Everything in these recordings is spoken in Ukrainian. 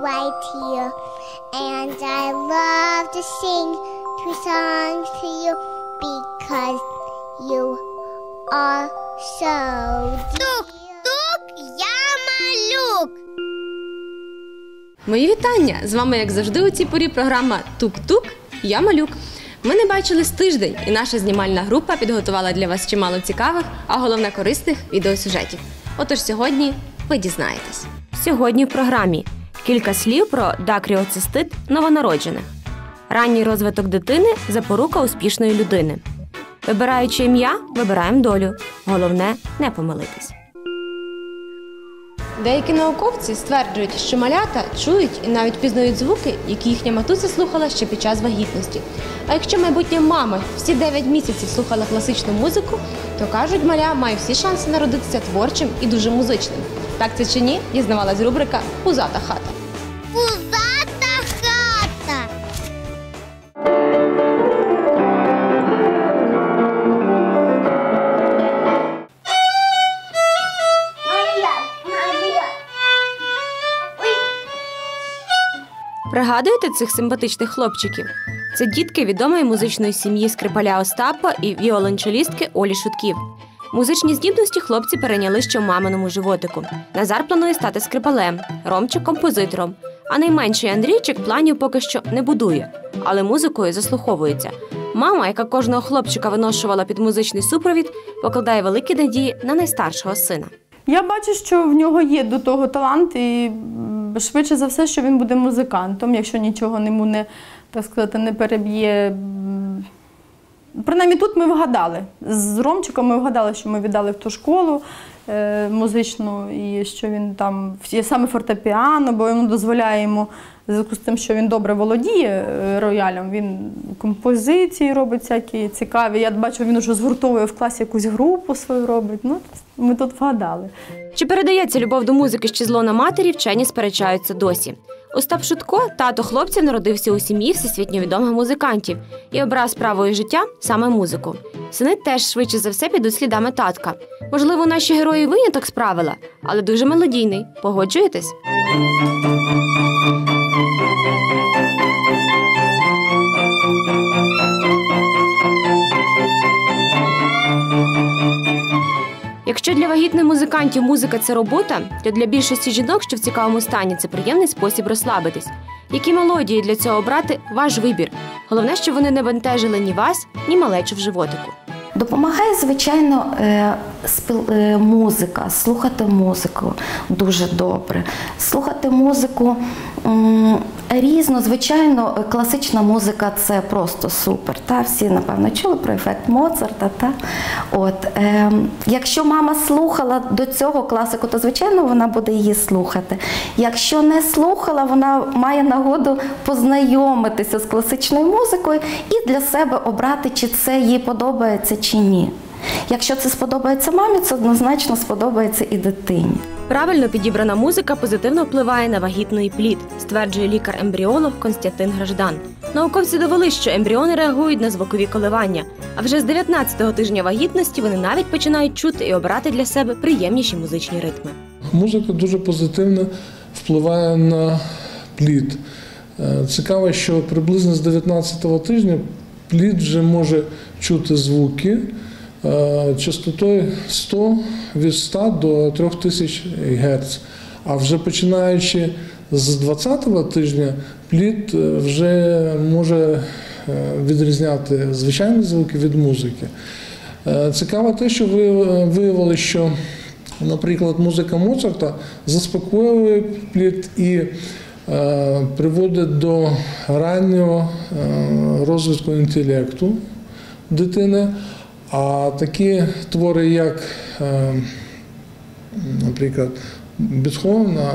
right here. And I love to sing two songs to you because you are so Тук, тук, я малюк. Мої вітання! З вами, як завжди, у цій порі програма Тук-Тук. Я малюк. Ми не бачились тиждень, і наша знімальна група підготувала для вас чимало цікавих, а головне корисних відеосюжетів. Отож сьогодні ви дізнаєтесь. Сьогодні в програмі кілька слів про дакріоцистит новонароджених. Ранній розвиток дитини запорука успішної людини. Вибираючи ім'я, вибираємо долю. Головне не помилитись. Деякі науковці стверджують, що малята чують і навіть пізнають звуки, які їхня матуся слухала ще під час вагітності. А якщо майбутня мама всі 9 місяців слухала класичну музику, то кажуть, маля має всі шанси народитися творчим і дуже музичним. Так це чи ні? Дізнавалась рубрика Пузата хата. Пригадуєте цих симпатичних хлопчиків? Це дітки відомої музичної сім'ї скрипаля Остапа і віолончелістки Олі Шутків. Музичні здібності хлопці перейняли ще в маминому животику. Назар планує стати скрипалем, Ромчик композитором. А найменший Андрійчик планів поки що не будує, але музикою заслуховується. Мама, яка кожного хлопчика виношувала під музичний супровід, покладає великі надії на найстаршого сина. Я бачу, що в нього є до того талант, і швидше за все, що він буде музикантом, якщо нічого йому не так сказати, не переб'є. Принаймні тут ми вгадали. З Ромчиком ми вгадали, що ми віддали в ту школу е, музичну, і що він там є саме фортепіано, бо йому дозволяє йому, зв'язку з тим, що він добре володіє е, роялем, він композиції робить всякі цікаві. Я бачу, він уже згуртовує в класі якусь групу свою робить. Ну, ми тут вгадали. Чи передається любов до музики ще зло на матері, вчені сперечаються досі. Остап Шутко, тато хлопців, народився у сім'ї всесвітньо відомих музикантів і обрав справою життя саме музику. Сини теж швидше за все підуть слідами татка. Можливо, наші герої виняток з правила, але дуже мелодійний. Погоджуєтесь? Якщо для вагітних музикантів музика це робота, то для більшості жінок, що в цікавому стані, це приємний спосіб розслабитись. Які мелодії для цього обрати ваш вибір. Головне, щоб вони не бентежили ні вас, ні малечу в животику. Допомагає, звичайно, е, е, музика, слухати музику дуже добре. Слухати музику різно, звичайно, класична музика це просто супер. Та? Всі, напевно, чули про ефект Моцарта. Та? От, е, якщо мама слухала до цього класику, то звичайно вона буде її слухати. Якщо не слухала, вона має нагоду познайомитися з класичною музикою і для себе обрати, чи це їй подобається чи ні. Якщо це сподобається мамі, це однозначно сподобається і дитині. Правильно підібрана музика позитивно впливає на вагітний плід, стверджує лікар-ембріолог Константин Граждан. Науковці довели, що ембріони реагують на звукові коливання, а вже з 19-го тижня вагітності вони навіть починають чути і обирати для себе приємніші музичні ритми. Музика дуже позитивно впливає на плід. Е, Цікаво, що приблизно з 19-го тижня плід вже може чути звуки е, частотою 100 від 100 до 3000 Гц. А вже починаючи з 20-го тижня плід е, вже може е, відрізняти звичайні звуки від музики. Цікаво те, що ви виявили, що, наприклад, музика Моцарта заспокоює плід і приводить до раннього е, розвитку інтелекту дитини. А такі твори, як, е, наприклад, Бетховена,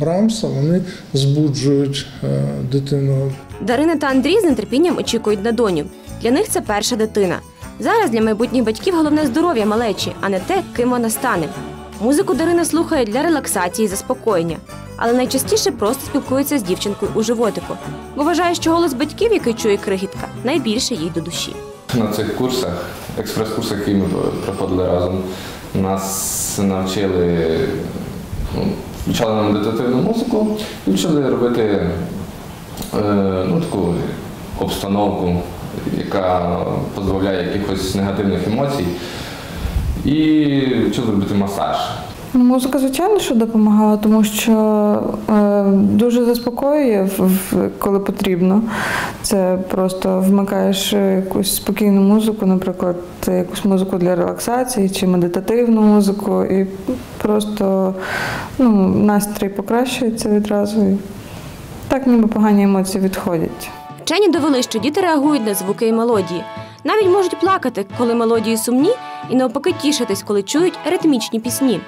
Брамса, вони збуджують е, дитину Дарина та Андрій з нетерпінням очікують на доню. Для них це перша дитина. Зараз для майбутніх батьків головне здоров'я малечі, а не те, ким вона стане. Музику Дарина слухає для релаксації і заспокоєння, але найчастіше просто спілкується з дівчинкою у животику, бо вважає, що голос батьків, який чує крихітка, найбільше їй до душі. На цих курсах, експрес-курсах, які ми проходили разом, нас навчили ну, включали нам медитативну музику і почали робити е, ну, таку обстановку, яка позбавляє якихось негативних емоцій. І почали робити масаж. Музика, звичайно, що допомагала, тому що е, дуже заспокоює, в- в- коли потрібно. Це просто вмикаєш якусь спокійну музику, наприклад, якусь музику для релаксації чи медитативну музику, і просто ну, настрій покращується відразу. І так ніби погані емоції відходять. Вчені довели, що діти реагують на звуки і мелодії. Навіть можуть плакати, коли мелодії сумні, і навпаки тішитись, коли чують ритмічні пісні.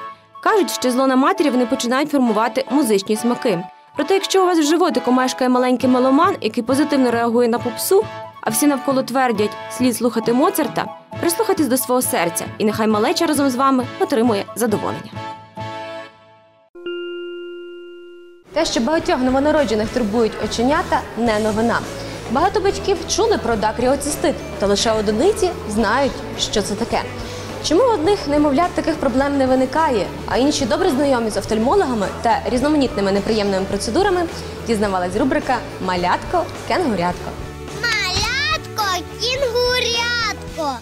Кажуть, що зло на матері вони починають формувати музичні смаки. Проте, якщо у вас в животику мешкає маленький меломан, який позитивно реагує на попсу, а всі навколо твердять слід слухати Моцарта, прислухайтесь до свого серця, і нехай малеча разом з вами отримує задоволення. Те, що багатьох новонароджених турбують оченята, не новина. Багато батьків чули про дакріоцистит, та лише одиниці знають, що це таке. Чому у одних немовлят таких проблем не виникає, а інші добре знайомі з офтальмологами та різноманітними неприємними процедурами, дізнавалась рубрика Малятко кенгурятко. Малятко, кінгурятко.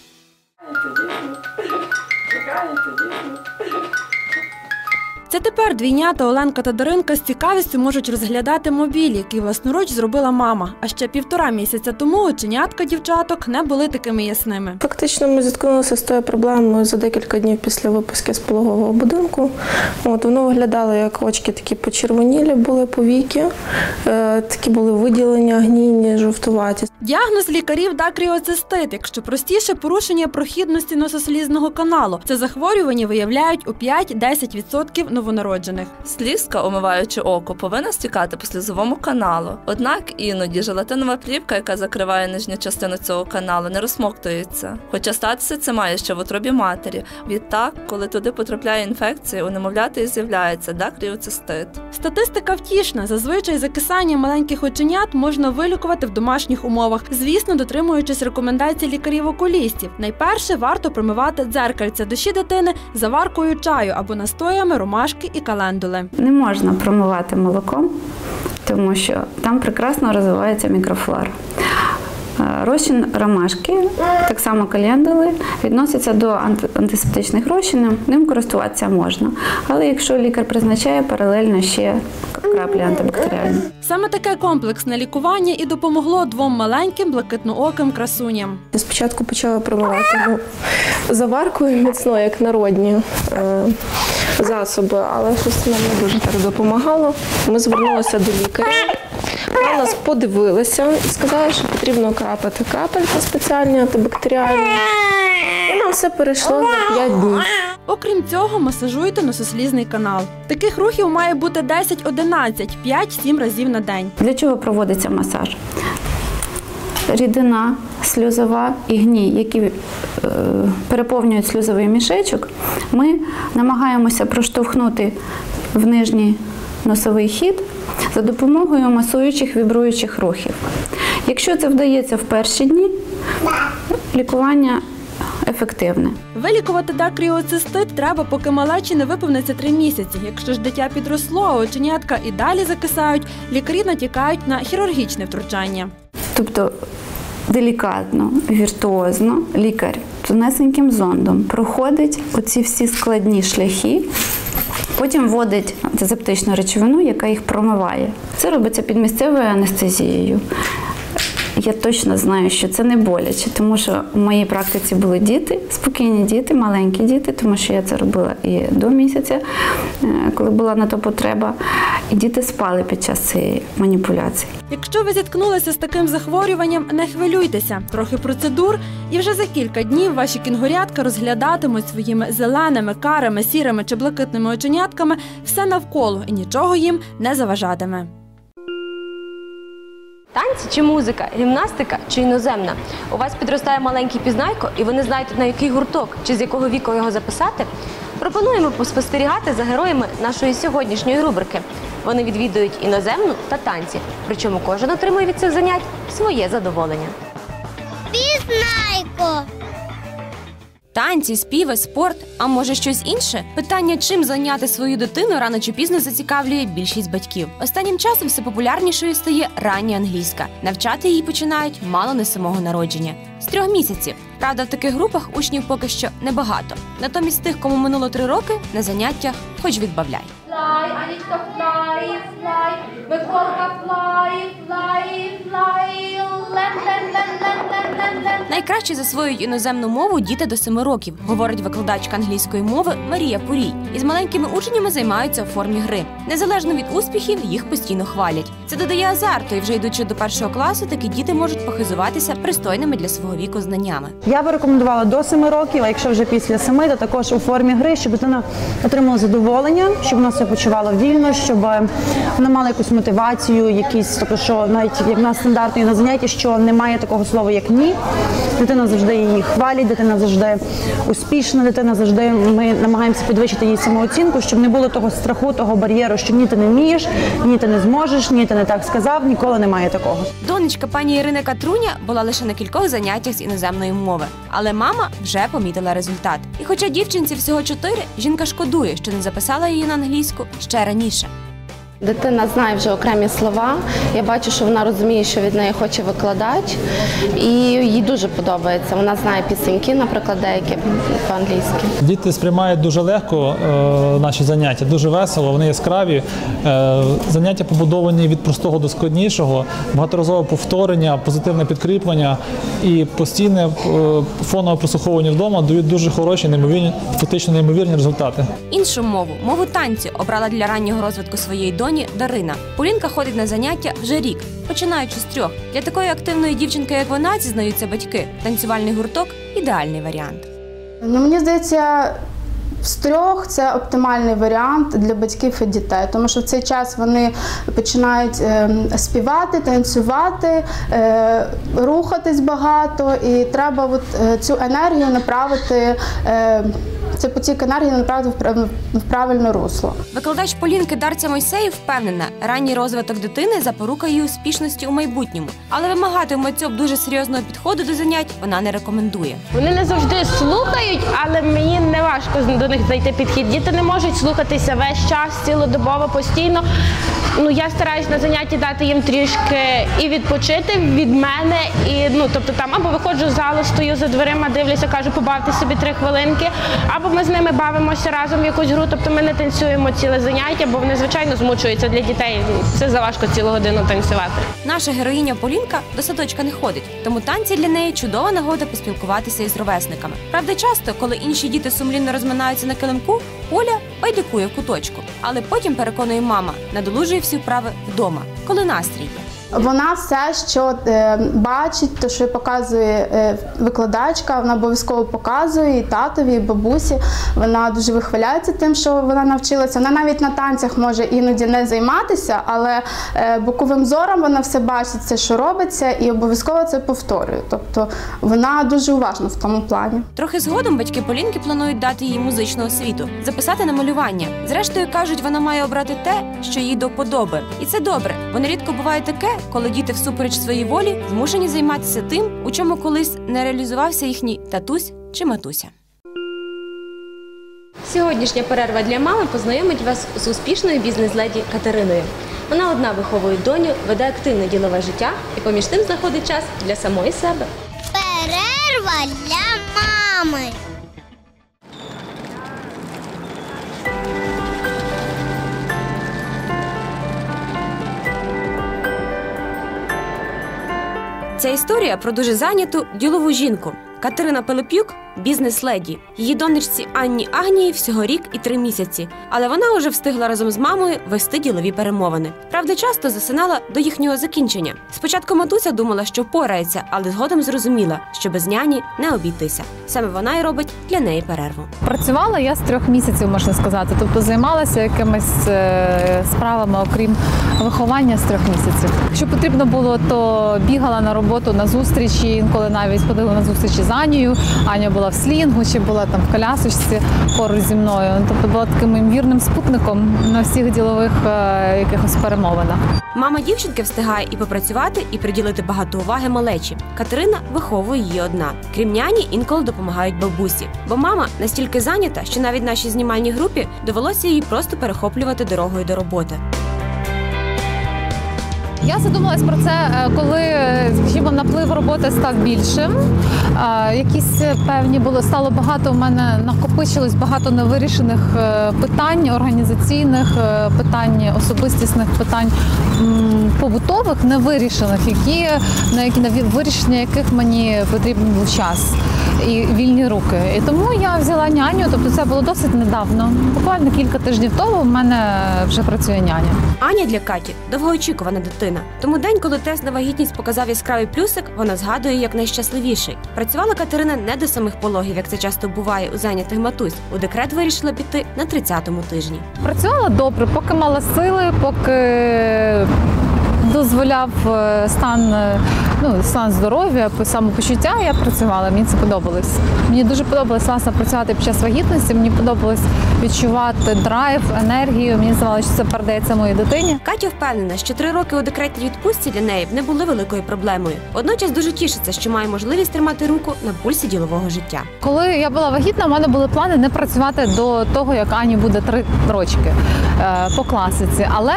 Це тепер двійнята Оленка та Даринка з цікавістю можуть розглядати мобіль, який власноруч зробила мама. А ще півтора місяця тому оченятка дівчаток не були такими ясними. Фактично, ми зіткнулися з тою проблемою за декілька днів після виписки з пологового будинку. От воно виглядало як очки такі почервонілі, були повіки, е, такі були виділення, гнійні, жовтуваті. Діагноз лікарів дакріоцистит, якщо простіше, порушення прохідності носослізного каналу. Це захворювання виявляють у 5-10% новонароджених. Слізка, омиваючи око, повинна стікати по слізовому каналу. Однак іноді желатинова плівка, яка закриває нижню частину цього каналу, не розсмоктується. Хоча статися це має ще в утробі матері. Відтак, коли туди потрапляє інфекція, у немовляти і з'являється дакріоцистит. Статистика втішна. Зазвичай закисання маленьких оченят можна вилікувати в домашніх умовах, звісно, дотримуючись рекомендацій лікарів-окулістів. Найперше варто промивати дзеркальця душі дитини заваркою чаю або настоями ромашки і календули. Не можна промивати молоком, тому що там прекрасно розвивається мікрофлора. Е, Розчин ромашки, так само календули, відносяться до анти- антисептичних розчинів, ним користуватися можна. Але якщо лікар призначає паралельно ще краплі антибактеріальні. Саме таке комплексне лікування і допомогло двом маленьким блакитнооким красуням. Спочатку почала промивати заваркою міцно, як народні е, засоби, але щось нам не дуже так допомагало. Ми звернулися до лікаря. Вона нас подивилася і сказала, що потрібно крапати крапельки спеціальні антибактеріальні. І нам все перейшло за 5 днів. Окрім цього, масажуйте носослізний канал. Таких рухів має бути 10-11, 5-7 разів на день. Для чого проводиться масаж? Рідина сльозова і гній, які е, переповнюють сльозовий мішечок, ми намагаємося проштовхнути в нижній носовий хід за допомогою масуючих вібруючих рухів. Якщо це вдається в перші дні, лікування ефективне. Вилікувати дакріоцистит треба, поки малечі не виповниться 3 місяці. Якщо ж дитя підросло, а оченятка і далі закисають, лікарі натякають на хірургічне втручання. Тобто делікатно, віртуозно лікар тонесеньким зондом проходить оці всі складні шляхи, потім вводить антисептичну речовину, яка їх промиває. Це робиться під місцевою анестезією. Я точно знаю, що це не боляче, тому що в моїй практиці були діти, спокійні діти, маленькі діти, тому що я це робила і до місяця, е, коли була на то потреба. І діти спали під час цієї маніпуляції. Якщо ви зіткнулися з таким захворюванням, не хвилюйтеся. Трохи процедур, і вже за кілька днів ваші кінгурятка розглядатимуть своїми зеленими, карими, сірими чи блакитними оченятками все навколо і нічого їм не заважатиме. Танці чи музика, гімнастика чи іноземна? У вас підростає маленький пізнайко, і ви не знаєте на який гурток чи з якого віку його записати? Пропонуємо поспостерігати за героями нашої сьогоднішньої рубрики. Вони відвідують іноземну та танці. Причому кожен отримує від цих занять своє задоволення. Пізнайко. Танці, співи, спорт, а може щось інше? Питання, чим зайняти свою дитину рано чи пізно зацікавлює більшість батьків. Останнім часом все популярнішою стає рання англійська. Навчати її починають мало не самого народження з трьох місяців. Правда, в таких групах учнів поки що небагато. Натомість тих, кому минуло три роки, на заняттях хоч відбавляй. Fly, fly, fly, Миколка, fly, fly, Найкраще засвоюють іноземну мову діти до семи років, говорить викладачка англійської мови Марія Пурій. Із маленькими учнями займаються у формі гри. Незалежно від успіхів, їх постійно хвалять. Це додає азарту, і вже йдучи до першого класу, такі діти можуть похизуватися пристойними для свого віку знаннями. Я би рекомендувала до 7 років, а якщо вже після 7, то також у формі гри, щоб дитина отримала задоволення, щоб вона себе почувала вільно, щоб е, вона мала якусь мотивацію, якісь, тобто, що навіть як в нас стандартно є на занятті, що немає такого слова, як ні. Дитина завжди її хвалить, дитина завжди успішна, дитина завжди ми намагаємося підвищити її самооцінку, щоб не було того страху, того бар'єру, що ні ти не вмієш, ні ти не зможеш, ні ти не так сказав, ніколи немає такого. Донечка пані Ірини Катруня була лише на кількох заняттях з іноземної мови, але мама вже помітила результат. І хоча дівчинці всього чотири, жінка шкодує, що не записала її на англійську ще раніше. Дитина знає вже окремі слова. Я бачу, що вона розуміє, що від неї хоче викладач, і їй дуже подобається. Вона знає пісеньки, наприклад, деякі по-англійськи. Діти сприймають дуже легко е, наші заняття, дуже весело, вони яскраві. Е, заняття побудовані від простого до складнішого, багаторазове повторення, позитивне підкріплення і постійне е, фонове прослуховування вдома дають дуже хороші, неймовірні, фактично неймовірні результати. Іншу мову, мову танцю, обрала для раннього розвитку своєї доні Дарина. Полінка ходить на заняття вже рік, починаючи з трьох. Для такої активної дівчинки, як вона, зізнаються батьки. Танцювальний гурток ідеальний варіант. Ну, мені здається, з трьох це оптимальний варіант для батьків і дітей, тому що в цей час вони починають е, співати, танцювати, е, рухатись багато, і треба от, е, цю енергію направити. Е, цей потік енергії направити в прав- в правильне русло. Викладач Полінки Дарця Мойсеїв впевнена, ранній розвиток дитини запорука її успішності у майбутньому, але вимагати у матьоб дуже серйозного підходу до занять вона не рекомендує. Вони не завжди слухають, але мені не важко до них знайти підхід. Діти не можуть слухатися весь час, цілодобово, постійно. Ну я стараюсь на занятті дати їм трішки і відпочити від мене, і ну тобто там або виходжу з залу, стою за дверима, дивлюся, кажу, побавте собі три хвилинки, або ми з ними бавимося разом в якусь гру. Тобто ми не танцюємо ціле заняття, бо вони звичайно змучуються для дітей. Це заважко цілу годину танцювати. Наша героїня Полінка до садочка не ходить, тому танці для неї чудова нагода поспілкуватися із ровесниками. Правда, часто, коли інші діти сумлінно розминаються на килимку, Оля байдикує куточку, але потім переконує мама, надолужує всі вправи вдома, коли настрій є. Вона все, що е, бачить, то що показує е, викладачка, вона обов'язково показує і татові, і бабусі. Вона дуже вихваляється тим, що вона навчилася. Вона навіть на танцях може іноді не займатися, але е, боковим зором вона все бачить, це що робиться, і обов'язково це повторює. Тобто вона дуже уважна в тому плані. Трохи згодом батьки Полінки планують дати їй музичну освіту, записати на малювання. Зрештою кажуть, вона має обрати те, що їй до вподоби. І це добре, бо нерідко буває таке, коли діти всупереч своїй волі змушені займатися тим, у чому колись не реалізувався їхній татусь чи матуся. Сьогоднішня перерва для мами познайомить вас з успішною бізнес-леді Катериною. Вона одна виховує доню, веде активне ділове життя і поміж тим знаходить час для самої себе. Перерва для мами. Ця історія про дуже зайняту ділову жінку. Катерина Пилипюк бізнес-леді. Її донечці Анні Агнії всього рік і три місяці, але вона уже встигла разом з мамою вести ділові перемовини. Правда, часто засинала до їхнього закінчення. Спочатку матуся думала, що впорається, але згодом зрозуміла, що без няні не обійтися. Саме вона й робить для неї перерву. Працювала я з трьох місяців, можна сказати. Тобто займалася якимись е, справами, окрім виховання з трьох місяців. Якщо потрібно було, то бігала на роботу на зустрічі. Інколи навіть ходила на зустрічі з Анією. Аня була була в слінгу, чи була там в колясочці поруч зі мною. Тобто була таким моїм вірним спутником на всіх ділових е, якихось перемовинах. Мама дівчинки встигає і попрацювати, і приділити багато уваги малечі. Катерина виховує її одна. Крім няні, інколи допомагають бабусі. Бо мама настільки зайнята, що навіть нашій знімальній групі довелося її просто перехоплювати дорогою до роботи. Я задумалась про це, е, коли, е, скажімо, наплив роботи став більшим. Е, Якісь певні було стало багато. У мене накопичилось багато невирішених питань, організаційних питань, особистісних питань побутових, невирішених, які на які на вирішення яких мені потрібен був час і вільні руки. І тому я взяла няню. Тобто це було досить недавно. Буквально кілька тижнів тому в мене вже працює няня. Аня для Каті довгоочікувана дитина. Тому день, коли тест на вагітність показав яскравий плюсик, вона згадує як найщасливіший. Працювала Катерина не до самих пологів, як це часто буває у зайнятих матусь. У декрет вирішила піти на 30-му тижні. Працювала добре, поки мала сили, поки дозволяв е, стан, е, ну, стан здоров'я, по самопочуття, я працювала, мені це подобалось. Мені дуже подобалось власне працювати під час вагітності, мені подобалось відчувати драйв, енергію. Мені здавалося, що це передається моїй дитині. Катя впевнена, що три роки у декретній відпустці для неї б не були великою проблемою. Водночас дуже тішиться, що має можливість тримати руку на пульсі ділового життя. Коли я була вагітна, у мене були плани не працювати до того, як Ані буде три рочки е, по класиці. Але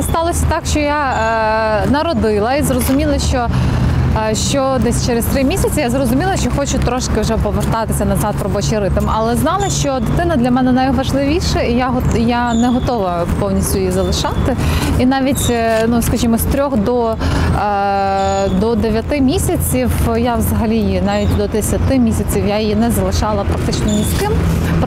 сталося так, що я е, народила і зрозуміла, що. Що десь через три місяці я зрозуміла, що хочу трошки вже повертатися назад в робочий ритм. Але знала, що дитина для мене найважливіше, і я я не готова повністю її залишати. І навіть, е, ну скажімо, з трьох до, е, до дев'яти місяців я взагалі навіть до десяти місяців я її не залишала практично ні з ким.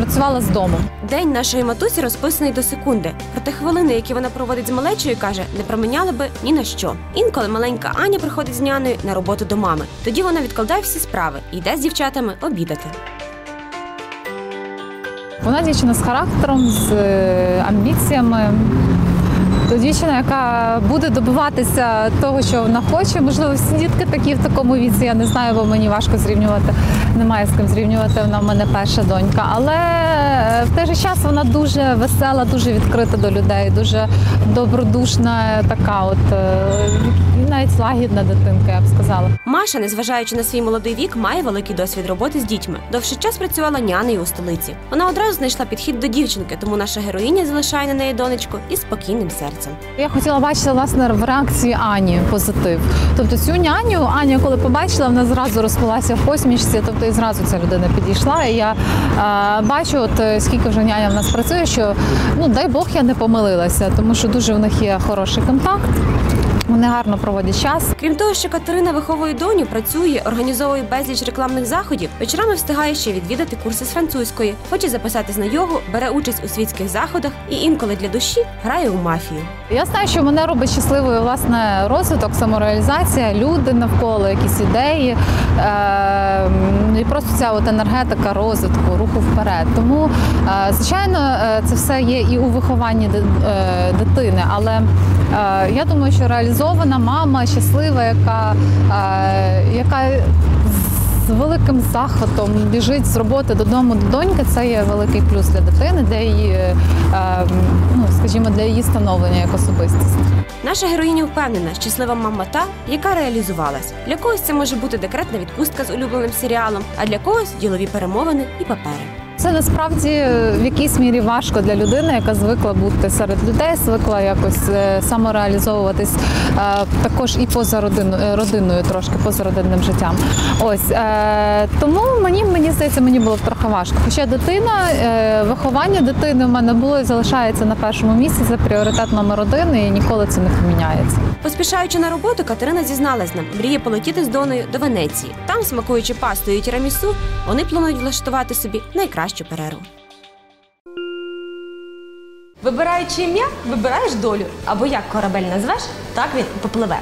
Працювала з дому. День нашої матусі розписаний до секунди. Проте хвилини, які вона проводить з малечою, каже, не проміняли би ні на що. Інколи маленька Аня приходить з няною на роботу до мами. Тоді вона відкладає всі справи і йде з дівчатами обідати. Вона дівчина з характером, з е, амбіціями. То дівчина, яка буде добиватися того, що вона хоче. Можливо, всі дітки такі в такому віці. Я не знаю, бо мені важко зрівнювати. Немає з ким зрівнювати. Вона в мене перша донька. Але е, в той же час вона дуже весела, дуже відкрита до людей, дуже добродушна, така от е, і навіть лагідна дитинка, я б сказала. Маша, незважаючи на свій молодий вік, має великий досвід роботи з дітьми. Довший час працювала нянею у столиці. Вона одразу знайшла підхід до дівчинки, тому наша героїня залишає на неї донечку із спокійним серцем. Я хотіла бачити власне в реакції Ані позитив. Тобто цю няню Аня, коли побачила, вона зразу розпилася в посмішці. Тобто і зразу ця людина підійшла. І я е, бачу, от е, скільки вже няня в нас працює, що ну дай Бог я не помилилася, тому що дуже в них є хороший контакт. Вони гарно проводять час. Крім того, що Катерина виховує доню, працює, організовує безліч рекламних заходів. Вечорами встигає ще відвідати курси з французької, хоче записатись на йогу, бере участь у світських заходах і інколи для душі грає у мафію. Я знаю, що мене робить щасливою власне розвиток, самореалізація, люди навколо, якісь ідеї е- і просто ця от енергетика розвитку, руху вперед. Тому, е- звичайно, е, це все є і у вихованні е, дитини, але я думаю, що реалізована мама щаслива, яка, яка з великим захватом біжить з роботи додому до доньки. Це є великий плюс для дитини, для її, е, ну скажімо, для її становлення як особистості. Наша героїня впевнена, щаслива мама та, яка реалізувалась. Для когось це може бути декретна відпустка з улюбленим серіалом, а для когось ділові перемовини і папери. Це насправді е, в якійсь мірі важко для людини, яка звикла бути серед людей, звикла якось е, самореалізовуватись е, також і поза родиною, родиною, трошки поза родинним життям. Ось е, тому мені мені здається, мені було трохи важко. Хоча дитина, е, виховання дитини в мене було і залишається на першому місці. Це пріоритет номер один, і ніколи це не поміняється. Поспішаючи на роботу, Катерина зізналась нам, мріє полетіти з Доною до Венеції. Там, смакуючи пастою і тірамісу, вони планують влаштувати собі найкращу перерву. Вибираючи ім'я, вибираєш долю. Або як корабель назвеш, так він попливе.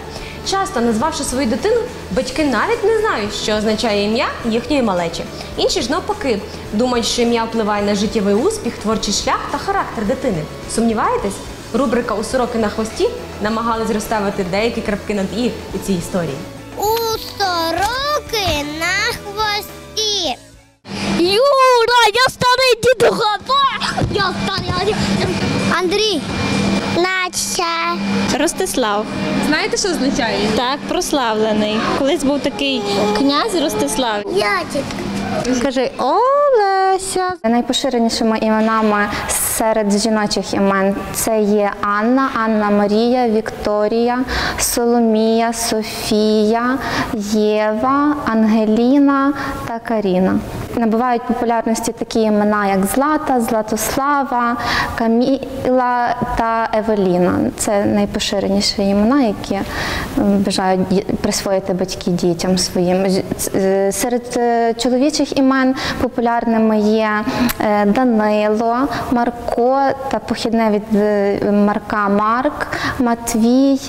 Часто, назвавши свою дитину, батьки навіть не знають, що означає ім'я їхньої малечі. Інші ж навпаки думають, що ім'я впливає на життєвий успіх, творчий шлях та характер дитини. Сумніваєтесь? Рубрика у сороки на хвості намагались розставити деякі крапки над і у цій історії. У сороки на хвості. Юра, я старий дідуха. Я старий. Андрій. Наче. Ростислав. Знаєте, що означає? Так, прославлений. Колись був такий князь Ростислав. Ятик. Скажи, Олеся. Найпоширенішими іменами серед жіночих імен це є Анна, Анна Марія, Вікторія, Соломія, Софія, Єва, Ангеліна та Каріна. Набувають популярності такі імена, як Злата, Златослава, Каміла та Евеліна. Це найпоширеніші імена, які бажають присвоїти батьки дітям своїм. Серед е, чоловічих імен популярними є е, Данило, Марко та похідне від е, Марка Марк, Матвій,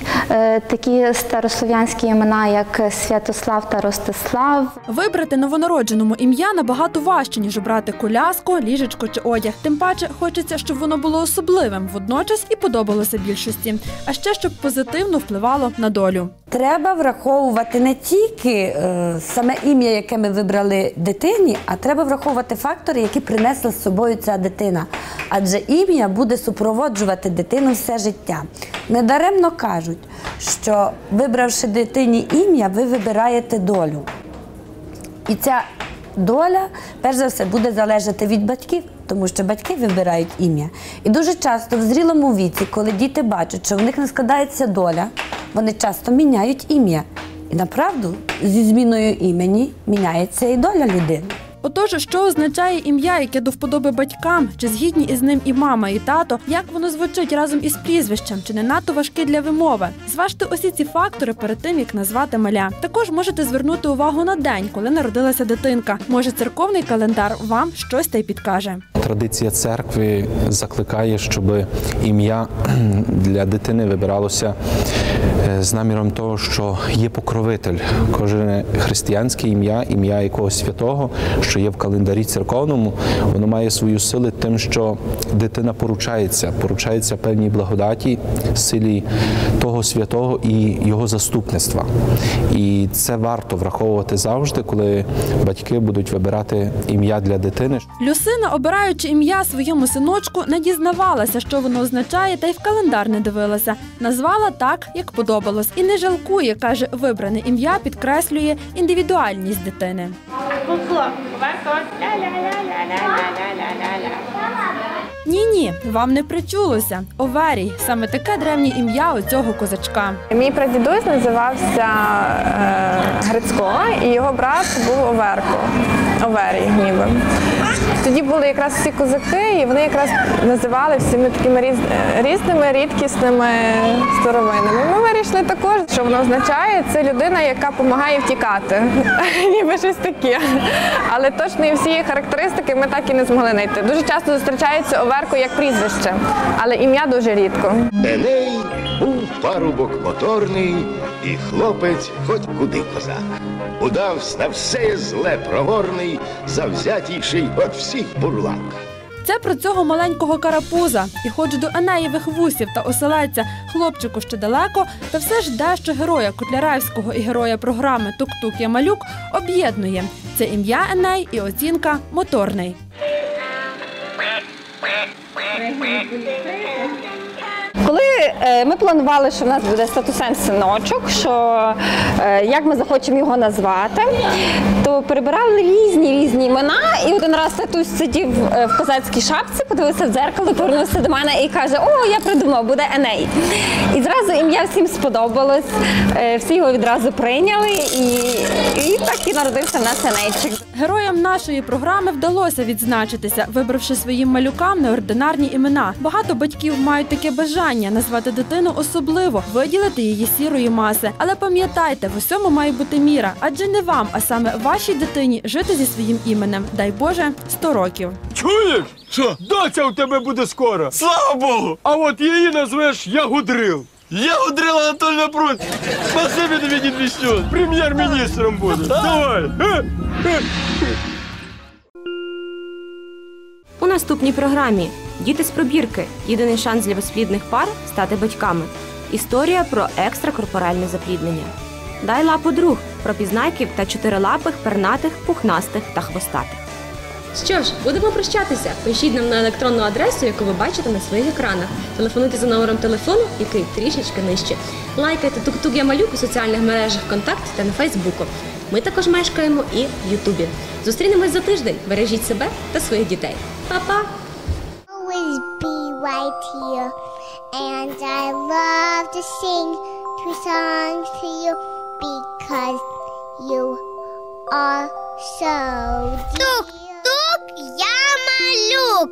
такі старослов'янські імена, як Святослав та Ростислав. Вибрати новонародженому ім'я набагато важче, ніж обрати коляску, ліжечко чи одяг. Тим паче хочеться, щоб воно було особливим, водночас і подобалося більшості, а ще щоб позитивно впливало на долю. Треба враховувати не тільки е, саме ім'я, яке ми вибрали дитині, а треба враховувати фактори, які принесла з собою ця дитина. Адже ім'я буде супроводжувати дитину все життя. Недаремно кажуть, що вибравши дитині ім'я, ви вибираєте долю. І ця доля, перш за все, буде залежати від батьків, тому що батьки вибирають ім'я. І дуже часто в зрілому віці, коли діти бачать, що в них не складається доля, вони часто міняють ім'я. І направду зі зміною імені міняється і доля людини. Отож, що означає ім'я, яке до вподоби батькам, чи згідні із ним і мама, і тато, як воно звучить разом із прізвищем, чи не надто важке для вимови? Зважте усі ці фактори перед тим, як назвати маля. Також можете звернути увагу на день, коли народилася дитинка. Може, церковний календар вам щось та й підкаже. Традиція церкви закликає, щоб ім'я для дитини вибиралося е, з наміром того, що є покровитель. Кожне християнське ім'я, ім'я якогось святого, що є в календарі церковному, воно має свою силу тим, що дитина поручається, поручається певній благодаті, силі того святого і його заступництва. І це варто враховувати завжди, коли батьки будуть вибирати ім'я для дитини. Люсина, обираючи ім'я своєму синочку, не дізнавалася, що воно означає, та й в календар не дивилася. Назвала так, як подобалось, і не жалкує, каже, вибране ім'я підкреслює індивідуальність дитини. 哥哥，玩手，来来来来来来来。Ні, ні, вам не причулося. Оверій саме таке древнє ім'я у цього козачка. Мій прадідусь називався е, Грицько, і його брат був Оверко. Оверій, ніби. Тоді були якраз всі козаки, і вони якраз називали всіми такими різ, різними рідкісними старовинами. Ми вирішили також, що воно означає, це людина, яка допомагає втікати. Ніби щось таке. Але точно всі характеристики ми так і не змогли знайти. Дуже часто зустрічається Оверко як прізвище, але ім'я дуже рідко. Еней був парубок моторний, і хлопець хоч куди козак. Удавсь на все зле проворний, завзятійший от всіх бурлак. Це про цього маленького карапуза. І хоч до Енеєвих вусів та оселедця хлопчику ще далеко, та все ж дещо героя Котляревського і героя програми Тук-Тук я малюк об'єднує. Це ім'я Еней і оцінка моторний. Коли е, ми планували, що в нас буде статусен синочок, що е, як ми захочемо його назвати, то перебирали різні різні імена. І один раз татусь сидів е, в козацькій шапці, подивився в дзеркало, повернувся до мене і каже: О, я придумав, буде Еней. І зразу ім'я всім сподобалось, всі його відразу прийняли, і, і так і народився в нас Енейчик. Героям нашої програми вдалося відзначитися, вибравши своїм малюкам неординарні імена. Багато батьків мають таке бажання назвати дитину особливо, виділити її сірої маси. Але пам'ятайте, в усьому має бути міра, адже не вам, а саме вашій дитині жити зі своїм іменем. Дай Боже, 100 років. Чуєш? Що? Доця у тебе буде скоро. Слава Богу! А от її назвеш Ягудрил. Ягудрил Анатольевна Пруть. Спасибі тобі, дід Віснюк. Прем'єр-міністром буде. Давай. Е, е. У наступній програмі Діти з пробірки. Єдиний шанс для безплідних пар стати батьками. Історія про екстракорпоральне запліднення. Дай лапу друг про пізнайків та чотирилапих, пернатих, пухнастих та хвостатих. Що ж, будемо прощатися. Пишіть нам на електронну адресу, яку ви бачите на своїх екранах. Телефонуйте за номером телефону, який трішечки нижче. Лайкайте тук-тук я малюк у соціальних мережах ВКонтакті та на Фейсбуку. Ми також мешкаємо і в Ютубі. Зустрінемось за тиждень. Бережіть себе та своїх дітей. Па-па! always be right here. And I love to sing two songs to you because you are so Тук-тук, я малюк.